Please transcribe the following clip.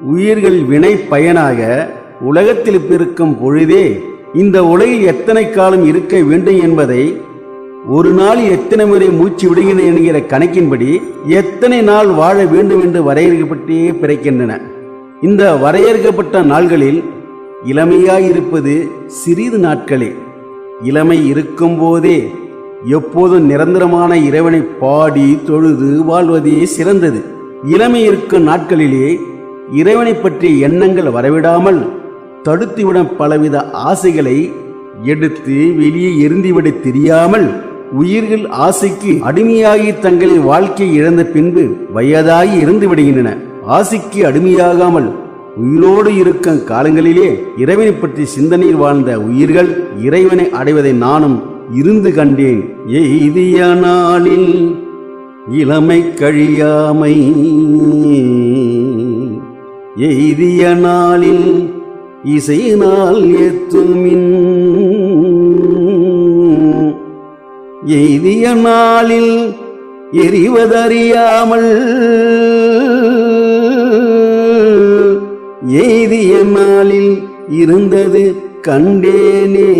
உயிர்கள் வினை பயனாக உலகத்தில் பிறக்கும் பொழுதே இந்த உலகில் எத்தனை காலம் இருக்க வேண்டும் என்பதை ஒரு நாள் எத்தனை முறை மூச்சு விடுகிறேன் என்கிற கணக்கின்படி எத்தனை நாள் வாழ வேண்டும் என்று வரையறுக்கப்பட்டே பிறக்கின்றன. இந்த வரையறுக்கப்பட்ட நாள்களில் இளமையாயிருப்பது சிறிது நாட்களே. இளமை இருக்கும் போதே எப்போதும் நிரந்தரமான இறைவனை பாடி தொழுது வாழ்வதே சிறந்தது. இளமை இருக்கும் நாட்களிலே இறைவனை பற்றிய எண்ணங்கள் வரவிடாமல் தடுத்துவிடும் பலவித ஆசைகளை எடுத்து வெளியே எரிந்துவிட தெரியாமல் உயிர்கள் ஆசைக்கு அடிமையாகி தங்களின் வாழ்க்கையை இழந்த பின்பு வயதாகி இறந்து விடுகின்றன. ஆசைக்கு அடிமையாகாமல் உயிரோடு இருக்கும் காலங்களிலே இறைவனை பற்றி சிந்தனையில் வாழ்ந்த உயிர்கள் இறைவனை அடைவதை நானும் இருந்து கண்டேன். எய்திய நாளில் இளமை கழியாமை. எய்திய நாளில் இசை நாள் ஏத்துமின் எய்திய நாளில் எரிவதறியாமல் எய்திய நாளில் இருந்தது கண்டேனே.